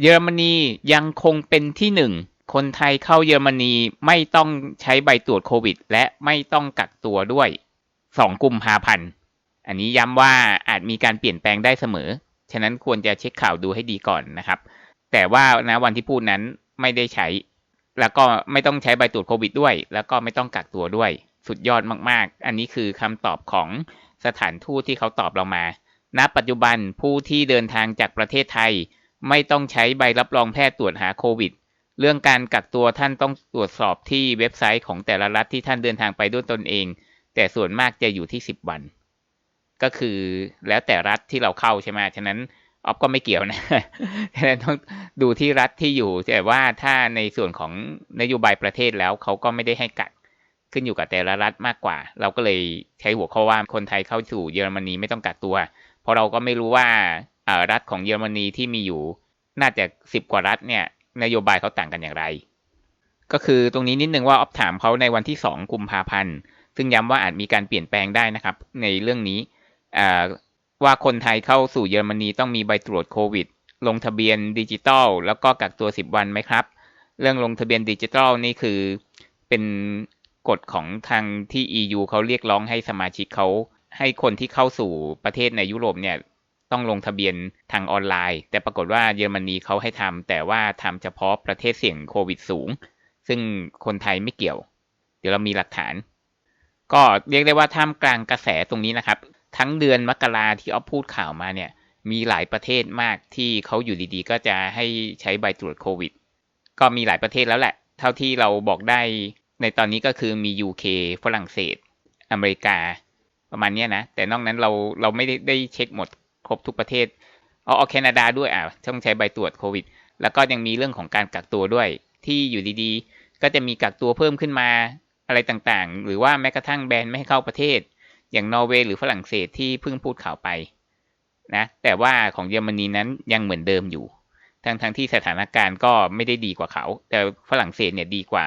เยอรมนียังคงเป็นที่หนึ่งคนไทยเข้าเยอรมนีไม่ต้องใช้ใบตรวจโควิด และไม่ต้องกักตัวด้วยสองกุมภาพันธ์อันนี้ย้ำว่าอาจมีการเปลี่ยนแปลงได้เสมอ ฉะนั้นควรจะเช็คข่าวดูให้ดีก่อนนะครับ แต่ว่านะวันที่พูดนั้นไม่ได้ใช้ แล้วก็ไม่ต้องใช้ใบตรวจโควิดด้วย แล้วก็ไม่ต้องกักตัวด้วย สุดยอดมาก ๆ อันนี้คือคำตอบของสถานทูตที่เขาตอบเรามาณปัจจุบันผู้ที่เดินทางจากประเทศไทย ไม่ต้องใช้ใบรับรองแพทย์ตรวจหาโควิด เรื่องการกักตัวท่านต้องตรวจสอบที่เว็บไซต์ของแต่ละรัฐที่ท่านเดินทางไปด้วยตนเอง แต่ส่วนมากจะอยู่ที่ 10 วัน ก็คือแล้วแต่รัฐที่เราเข้าใช่ไหมฉะนั้นออฟก็ไม่เกี่ยวนะฉะนั้นต้องดูที่รัฐที่อยู่ แต่ว่าถ้าในส่วนของนโยบายประเทศแล้วเขาก็ไม่ได้ให้กักขึ้นอยู่กับแต่ละรัฐมากกว่า เราก็เลยใช้หัวข้อว่าคนไทยเข้าสู่เยอรมนีไม่ต้องกักตัว เพราะเราก็ไม่รู้ว่า รัฐของเยอรมนีที่มีอยู่น่าจะสิบกว่ารัฐเนี่ยนโยบายเขาต่างกันอย่างไร ก็คือตรงนี้นิดนึงว่าออฟถามเขาในวันที่สองกุมภาพันธ์ซึ่งย้ำว่าอาจมีการเปลี่ยนแปลงได้นะครับ ในเรื่องนี้ว่าคนไทยเข้าสู่เยอรมนีต้องมีใบตรวจโควิด ลงทะเบียนดิจิตอลแล้วก็กักตัว 10 วันไหมครับ เรื่องลงทะเบียนดิจิตอลนี่คือเป็นกฎของทางที่ EU เขาเรียกร้องให้สมาชิกเขาให้คนที่เข้าสู่ประเทศในยุโรปเนี่ย ต้องลงทะเบียนทางออนไลน์ แต่ปรากฏว่าเยอรมนีเขาให้ทำแต่ว่าทำเฉพาะประเทศเสี่ยงโควิดสูง ซึ่งคนไทยไม่เกี่ยว เดี๋ยวเรามีหลักฐาน ก็เรียกได้ว่าท่ามกลางกระแสตรงนี้นะครับ ทั้งเดือนมกราที่ออฟพูดข่าวมาเนี่ยมีหลายประเทศมากที่เขาอยู่ดีๆ ก็จะให้ใช้ใบตรวจโควิด ก็มีหลายประเทศแล้วแหละ เท่าที่เราบอกได้ในตอนนี้ก็คือมี UK ฝรั่งเศส อเมริกา ประมาณนี้นะ แต่นอกนั้นเราเราไม่ได้ได้เช็คหมด ครบทุกประเทศ เอาเอาแคนาดาด้วยอะต้องใช้ใบตรวจโควิด แล้วก็ยังมีเรื่องของการกักตัวด้วย ที่อยู่ดีๆ ก็จะมีกักตัวเพิ่มขึ้นมาอะไรต่างๆ หรือว่าแม้กระทั่งแบนไม่ให้เข้าประเทศ อย่างนอร์เวย์หรือฝรั่งเศสที่เพิ่งพูดข่าวไปนะแต่ว่าของเยอรมนีนั้นยังเหมือนเดิมอยู่ทั้งทที่สถานการณ์ก็ไม่ได้ดีกว่าเขา แต่ฝรั่งเศสเนี่ยดีกว่า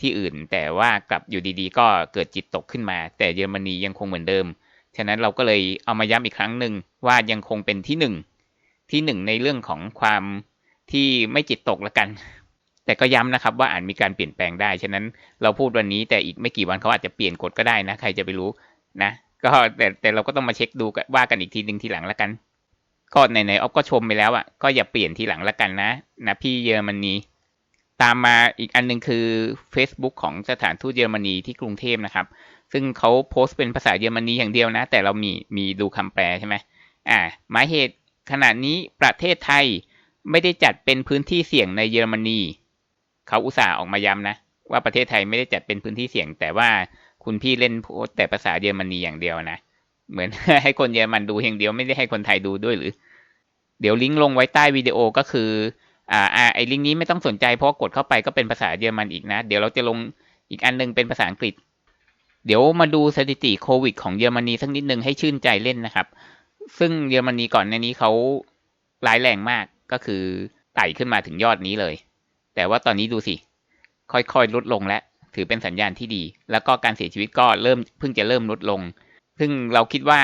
ที่อื่น แต่ว่ากลับอยู่ดีๆ ก็เกิดจิตตกขึ้นมา แต่เยอรมนียังคงเหมือนเดิม ฉะนั้นเราก็เลยเอามาย้ำอีกครั้งหนึ่งว่ายังคงเป็นที่หนึ่งที่หนึ่งในเรื่องของความที่ไม่จิตตกละกัน แต่ก็ย้ำนะครับว่าอาจมีการเปลี่ยนแปลงได้ ฉะนั้นเราพูดวันนี้แต่อีกไม่กี่วันเขาอาจจะเปลี่ยนกฎก็ได้นะ ใครจะไปรู้นะ ก็แต่แต่เราก็ต้องมาเช็คดูว่ากันอีกทีหนึ่งทีหลังละกันก็ไหนๆออฟก็ชมไปแล้วอะก็อย่าเปลี่ยนทีหลังละกันนะนะพี่เยอรมนีตามมาอีกอันนึงคือ Facebook ของสถานทูตเยอรมนีที่กรุงเทพนะครับ ซึ่งเขาโพสต์เป็นภาษาเยอรมนีอย่างเดียวนะ แต่เรามีมีดูคำแปลใช่ไหมอ่าหมายเหตุขณะนี้ประเทศไทยไม่ได้จัดเป็นพื้นที่เสี่ยงในเยอรมนี เขาอุตส่าห์ออกมาย้ำนะ ว่าประเทศไทยไม่ได้จัดเป็นพื้นที่เสี่ยง แต่ว่าคุณพี่เล่นโพสแต่ภาษาเยอรมนีอย่างเดียวนะ เหมือนให้คนเยอรมันดูอย่างเดียวไม่ได้ให้คนไทยดูด้วยหรือ เดี๋ยวลิงก์ลงไว้ใต้วิดีโอก็คืออ่าอ่าไอ้ลิงก์นี้ไม่ต้องสนใจเพราะกดเข้าไปก็เป็นภาษาเยอรมันอีกนะ เดี๋ยวเราจะลงอีกอันนึงเป็นภาษาอังกฤษ เดี๋ยวมาดูสถิติโควิดของเยอรมนีสักนิดนึงให้ชื่นใจเล่นนะครับ ซึ่งเยอรมนีก่อนในนี้เขาร้ายแรงมากก็คือไต่ขึ้นมาถึงยอดนี้เลย แต่ว่าตอนนี้ดูสิ ค่อยๆลดลงแล้วถือเป็นสัญญาณที่ดี แล้วก็การเสียชีวิตก็เริ่มเพิ่งจะเริ่มลดลง ซึ่งเราคิดว่า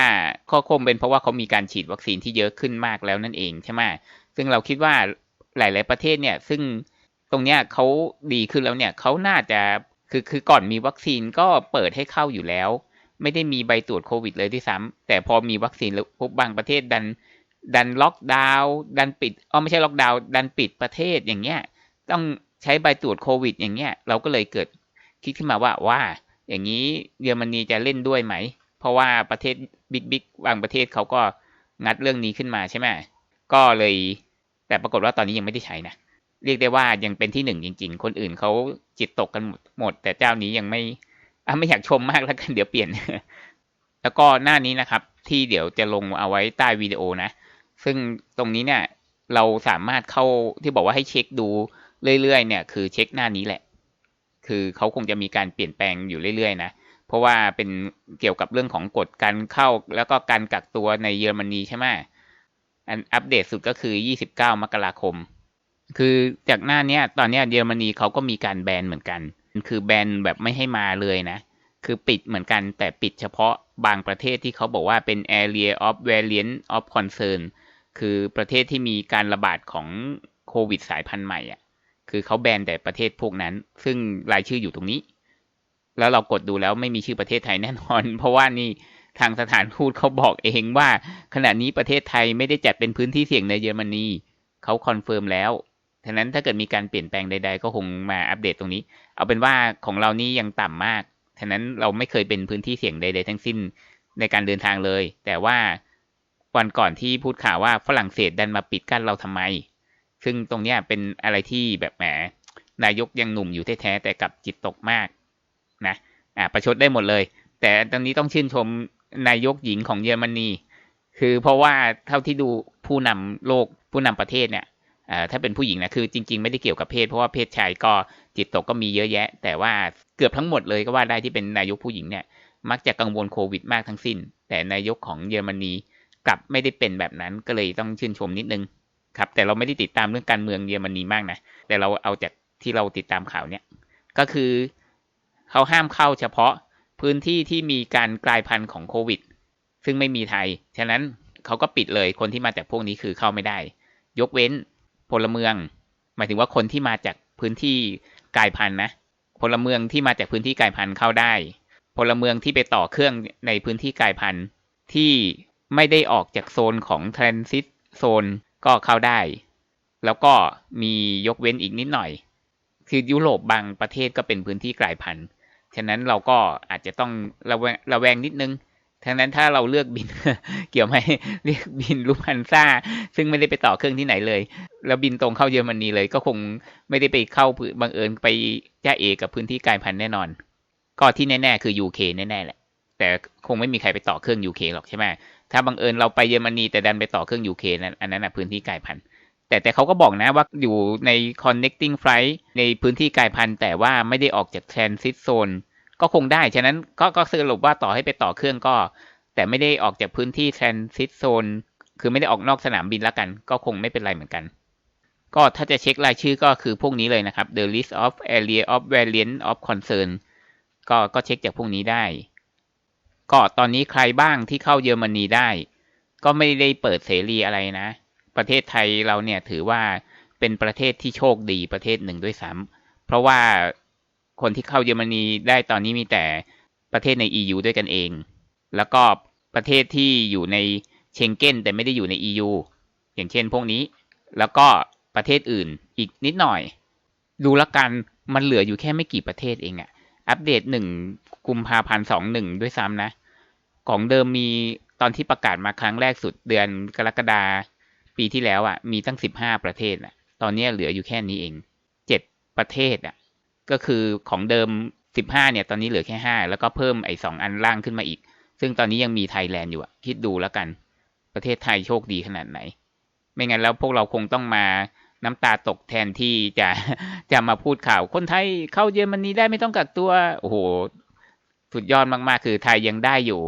ข้อคมเป็นเพราะว่าเขามีการฉีดวัคซีนที่เยอะขึ้นมากแล้วนั่นเองใช่ไหมซึ่งเราคิดว่าหลาย ๆประเทศเนี่ย ซึ่งตรงเนี้ยเขาดีขึ้นแล้วเนี่ยเขาน่าจะ คือคือก่อนมีวัคซีนก็เปิดให้เข้าอยู่แล้ว ไม่ได้มีใบตรวจโควิดเลยที่ซ้ำแต่พอมีวัคซีนแล้วพบบางประเทศดัน ดันล็อกดาวน์ดันปิดอ๋อไม่ใช่ล็อกดาวน์ดันปิดประเทศอย่างเงี้ย ต้องใช้ใบตรวจโควิด อย่างเงี้ย เราก็เลยเกิดคิดขึ้นมาว่าว่า อย่างนี้เยอรมนีจะเล่นด้วยไหม เพราะว่าประเทศบิ๊กบิ๊กบางประเทศเขาก็งัดเรื่องนี้ขึ้นมาใช่ไหมก็เลย แต่ปรากฏว่าตอนนี้ยังไม่ได้ใช้นะ เรียกได้ว่ายังเป็นที่หนึ่งจริง ๆ คนอื่นเขาจิตตกกันหมด แต่เจ้านี้ยังไม่อะไม่อยากชมมากแล้วกันเดี๋ยวเปลี่ยน แล้วก็หน้านี้นะครับ ที่เดี๋ยวจะลงเอาไว้ใต้วิดีโอนะ ซึ่งตรงนี้เนี่ย เราสามารถเข้าที่บอกว่าให้เช็คดูเรื่อยๆเนี่ย คือเช็คหน้านี้แหละ คือเขาคงจะมีการเปลี่ยนแปลงอยู่เรื่อยๆนะเพราะว่าเป็นเกี่ยวกับเรื่องของกฎการเข้า แล้วก็การกักตัวในเยอรมนีใช่ไหมอันอัปเดตสุดก็คือ 29 มกราคม คือจากหน้าเนี้ย ตอนเนี้ยเยอรมนีเขาก็มีการแบนเหมือนกัน คือแบนแบบไม่ให้มาเลยนะ คือปิดเหมือนกันแต่ปิดเฉพาะบางประเทศที่เขาบอกว่าเป็น area of variant of concern คือประเทศที่มีการระบาดของโควิดสายพันธุ์ใหม่อะ คือเขาแบนแต่ประเทศพวกนั้น ซึ่งรายชื่ออยู่ตรงนี้ แล้วเรากดดูแล้วไม่มีชื่อประเทศไทยแน่นอน เพราะว่านี่ทางสถานทูตเขาบอกเองว่า ขณะนี้ประเทศไทยไม่ได้จัดเป็นพื้นที่เสี่ยงในเยอรมนีเขาคอนเฟิร์มแล้ว ฉะนั้นถ้าเกิดมีการเปลี่ยนแปลงใด ๆ ก็คงมาอัปเดตตรงนี้ เอาเป็นว่าของเรานี่ยังต่ำมาก ฉะนั้นเราไม่เคยเป็นพื้นที่เสี่ยงใด ๆ ทั้งสิ้นในการเดินทางเลย แต่ว่าวันก่อนที่พูดข่าวว่าฝรั่งเศสดันมาปิดกั้นเราทำไม ซึ่งตรงเนี้ยเป็นอะไรที่แบบแหม นายกยังหนุ่มอยู่แท้ๆแต่กับจิตตกมากนะ อ่าประชดได้หมดเลย แต่ตอนนี้ต้องชื่นชมนายกหญิงของเยอรมนี คือเพราะว่าเท่าที่ดูผู้นำโลกผู้นำประเทศเนี่ย ถ้าเป็นผู้หญิงนะคือจริง ๆ ไม่ได้เกี่ยวกับเพศเพราะว่าเพศชายก็จิตตกก็มีเยอะแยะ แต่ว่าเกือบทั้งหมดเลยก็ว่าได้ที่เป็นนายกผู้หญิงเนี่ยมักจะกังวลโควิดมากทั้งสิ้น แต่นายกของเยอรมนีกลับไม่ได้เป็นแบบนั้นก็เลยต้องชื่นชมนิดนึงครับแต่เราไม่ได้ติดตามเรื่องการเมืองเยอรมนีมากนะแต่เราเอาจากที่เราติดตามข่าวเนี่ยก็คือเขาห้ามเข้าเฉพาะพื้นที่ที่มีการกลายพันธุ์ของโควิด ซึ่งไม่มีไทย ฉะนั้นเขาก็ปิดเลยคนที่มาจากพวกนี้คือเข้าไม่ได้ ยกเว้น พลเมือง หมายถึงว่าคนที่มาจากพื้นที่กลายพันธุ์นะพลเมืองที่มาจากพื้นที่กลายพันธุ์เข้าได้ พลเมืองที่ไปต่อเครื่องในพื้นที่กลายพันธุ์ที่ไม่ได้ออกจากโซนของ transit โซนก็เข้าได้ แล้วก็มียกเว้นอีกนิดหน่อย คือยุโรปบางประเทศก็เป็นพื้นที่กลายพันธุ์ ฉะนั้นเราก็อาจจะต้องระแวงระแวงนิดนึง ทั้งนั้นถ้าเราเลือกบิน เกี่ยวไหมเรียกบินลูพันซ่า ซึ่งไม่ได้ไปต่อเครื่องที่ไหนเลย แล้วบินตรงเข้าเยอรมนีเลย ก็คงไม่ได้ไปเข้าบังเอิญไปจ้าเอกับพื้นที่กายพันธุ์แน่นอน ก็ที่แน่ ๆ คือ UK แน่ๆแหละ แต่คงไม่มีใครไปต่อเครื่อง UK หรอกใช่ไหมถ้าบังเอิญเราไปเยอรมนีแต่ดันไปต่อเครื่อง UK นั้นอันนั้นนะพื้นที่กายพันธุ์แต่แต่เขาก็บอกนะว่าอยู่ใน connecting flight ในพื้นที่กายพันธุ์แต่ว่าไม่ได้ออกจาก transit zone ก็คงได้ ฉะนั้นก็ก็สรุปว่าต่อให้ไปต่อเครื่องก็ แต่ไม่ได้ออกจากพื้นที่ transit zone คือไม่ได้ออกนอกสนามบินแล้วกัน ก็คงไม่เป็นไรเหมือนกัน ก็ถ้าจะเช็ครายชื่อก็คือพวกนี้เลยนะครับ the list of area of variant of concern ก็ก็เช็คจากพวกนี้ได้ ก็ตอนนี้ใครบ้างที่เข้าเยอรมนีได้ ก็ไม่ได้เปิดเสรีอะไรนะ ประเทศไทยเราเนี่ยถือว่าเป็นประเทศที่โชคดีประเทศหนึ่งด้วยซ้ำเพราะว่า คนที่เข้าเยอรมนีได้ตอนนี้มีแต่ประเทศใน EU ด้วยกันเอง แล้วก็ประเทศที่อยู่ในเชงเก้นแต่ไม่ได้อยู่ใน EU อย่างเช่นพวกนี้ แล้วก็ประเทศอื่นอีกนิดหน่อย ดูละกันมันเหลืออยู่แค่ไม่กี่ประเทศเองอะอัปเดตหนึ่งกุมภาพันธ์สองหนึ่งด้วยซ้ำนะ ของเดิมมีตอนที่ประกาศมาครั้งแรกสุดเดือนกรกฎาปีที่แล้วอะ่ะมีตั้งสิบห้าประเทศอะ ตอนนี้เหลืออยู่แค่นี้เองเจ็ดประเทศอะ ก็คือของเดิมสิบห้าเนี่ย ตอนนี้เหลือแค่ห้าแล้วก็เพิ่มไอ้สองอันล่างขึ้นมาอีก ซึ่งตอนนี้ยังมีไทยแลนด์อยู่คิดดูแล้วกัน ประเทศไทยโชคดีขนาดไหน ไม่งั้นแล้วพวกเราคงต้องมาน้ำตาตกแทนที่จะจะมาพูดข่าว คนไทยเข้าเยอรมนีได้ไม่ต้องกักตัว โอ้โห สุดยอดมากๆ คือไทยยังได้อยู่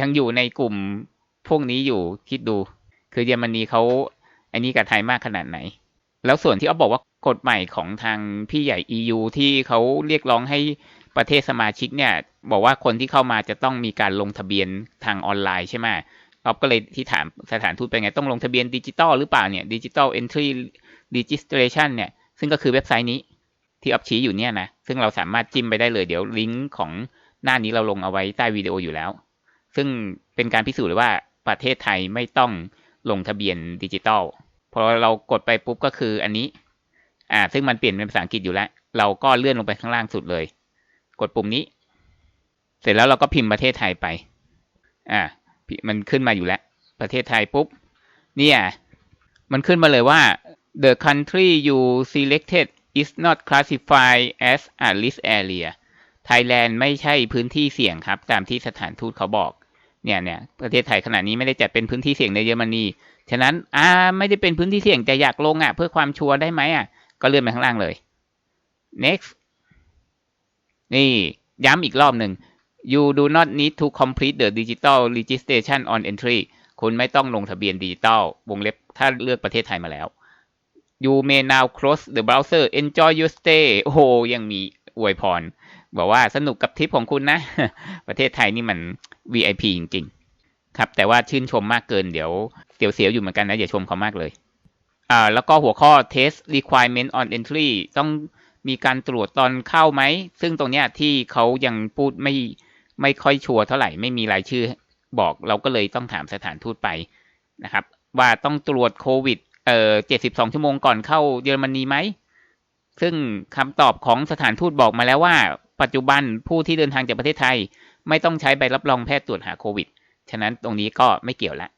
ยังอยู่ในกลุ่มพวกนี้อยู่คิดดู คือเยอรมนีเขาอันนี้กับไทยมากขนาดไหน แล้วส่วนที่เขาบอกว่ากฎใหม่ของทางพี่ใหญ่ EU ที่เขาเรียกร้องให้ประเทศสมาชิกเนี่ย บอกว่าคนที่เข้ามาจะต้องมีการลงทะเบียนทางออนไลน์ใช่ไหมเราก็เลยที่ถามสถานทูตเป็นไงต้องลงทะเบียนดิจิตอลหรือเปล่าเนี่ยดิจิตอลเอนทรี registration เนี่ย ซึ่งก็คือเว็บไซต์นี้ที่ออฟชี้อยู่เนี่ยนะ ซึ่งเราสามารถจิ้มไปได้เลย เดี๋ยวลิงก์ของหน้านี้เราลงเอาไว้ใต้วิดีโออยู่แล้ว ซึ่งเป็นการพิสูจน์เลยว่าประเทศไทยไม่ต้องลงทะเบียนดิจิตอล พอเรากดไปปุ๊บก็คืออันนี้ อ่า ซึ่งมันเปลี่ยนเป็นภาษาอังกฤษอยู่แล้ว เราก็เลื่อนลงไปข้างล่างสุดเลย กดปุ่มนี้ เสร็จแล้วเราก็พิมพ์ประเทศไทยไป อ่า มันขึ้นมาอยู่แล้ว ประเทศไทยปุ๊บ เนี่ย มันขึ้นมาเลยว่า the country you selected is not classified as a risk area Thailand ไม่ใช่พื้นที่เสี่ยงครับ ตามที่สถานทูตเขาบอก เนี่ยเนี่ยประเทศไทยขณะนี้ไม่ได้จัดเป็นพื้นที่เสี่ยงในเยอรมนี ฉะนั้นอ่าไม่ได้เป็นพื้นที่เสี่ยงแต่อยากลงอะ เพื่อความชัวร์ได้ไหมอะ ก็เลื่อนไปข้างล่างเลย next นี่ย้ำอีกรอบหนึ่ง you do not need to complete the digital registration on entry คุณไม่ต้องลงทะเบียนดิจิตอลวงเล็บถ้าเลือกประเทศไทยมาแล้ว you may now close the browser enjoy your stay โอ้โหยังมีอวยพร บอกว่าสนุกกับทริปของคุณนะ ประเทศไทยนี่มัน VIP จริง ๆ ครับ แต่ว่าชื่นชมมากเกินเดี๋ยว เสียวๆอยู่เหมือนกันนะอย่าชมเขามากเลยอ่าแล้วก็หัวข้อ test requirement on entry ต้องมีการตรวจตอนเข้าไหม ซึ่งตรงเนี้ยที่เขายังพูดไม่ไม่ค่อยชัวร์เท่าไหร่ไม่มีรายชื่อบอกเราก็เลยต้องถามสถานทูตไปนะครับ ว่าต้องตรวจโควิดเอ่อ72 ชั่วโมงก่อนเข้าเยอรมนีไหม ซึ่งคำตอบของสถานทูตบอกมาแล้วว่า ปัจจุบันผู้ที่เดินทางจากประเทศไทย ไม่ต้องใช้ใบรับรองแพทย์ตรวจหาโควิด ฉะนั้นตรงนี้ก็ไม่เกี่ยวละ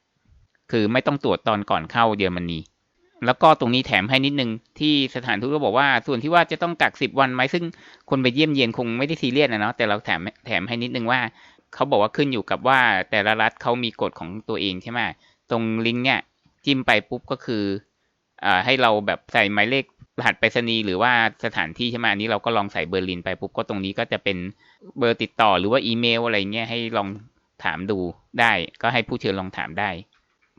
คือไม่ต้องตรวจตอนก่อนเข้าเยอรมนี แล้วก็ตรงนี้แถมให้นิดนึงที่สถานทูตก็บอกว่า ส่วนที่ว่าจะต้องกักสิบวันไหมซึ่งคนไปเยี่ยมเยียนคงไม่ได้ซีเรียสนะเนาะแต่เราแถมแถมให้นิดนึงว่าเขาบอกว่าขึ้นอยู่กับว่าแต่ละรัฐเขามีกฎของตัวเองใช่ไหมตรงลิงก์เนี่ยจิ้มไปปุ๊บก็คืออ่าให้เราแบบใส่หมายเลขรหัสไปรษณีย์หรือว่าสถานที่ใช่ไหมอันนี้เราก็ลองใส่เบอร์ลินไปปุ๊บก็ตรงนี้ก็จะเป็นเบอร์ติดต่อหรือว่าอีเมลอะไรเงี้ยให้ลองถามดูได้ ก็ให้ผู้เชิญลองถามได้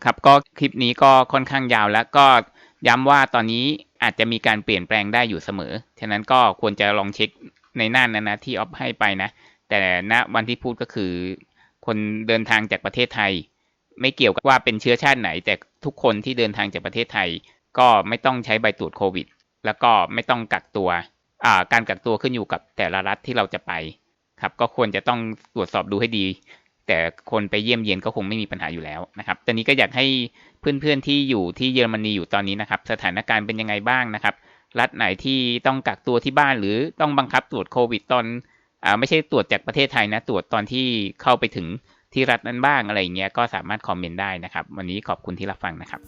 ครับก็คลิปนี้ก็ค่อนข้างยาวแล้วก็ย้ำว่าตอนนี้อาจจะมีการเปลี่ยนแปลงได้อยู่เสมอ ฉะนั้นก็ควรจะลองเช็คในหน้านั้นนะที่ออฟให้ไปนะ แต่ณวันที่พูดก็คือ คนเดินทางจากประเทศไทย ไม่เกี่ยวกับว่าเป็นเชื้อชาติไหน แต่ทุกคนที่เดินทางจากประเทศไทย ก็ไม่ต้องใช้ใบตรวจโควิด แล้วก็ไม่ต้องกักตัวการกักตัวขึ้นอยู่กับแต่ละรัฐที่เราจะไปครับ ก็ควรจะต้องตรวจสอบดูให้ดี แต่คนไปเยี่ยมเยียนก็คงไม่มีปัญหาอยู่แล้วนะครับตอนนี้ก็อยากให้เพื่อนๆที่อยู่ที่เยอรมนีอยู่ตอนนี้นะครับ สถานการณ์เป็นยังไงบ้างนะครับ รัฐไหนที่ต้องกักตัวที่บ้านหรือต้องบังคับตรวจโควิดตอนอ่าไม่ใช่ตรวจจากประเทศไทยนะ ตรวจตอนที่เข้าไปถึงที่รัฐนั้นบ้างอะไรเงี้ยก็สามารถคอมเมนต์ได้นะครับ วันนี้ขอบคุณที่รับฟังนะครับ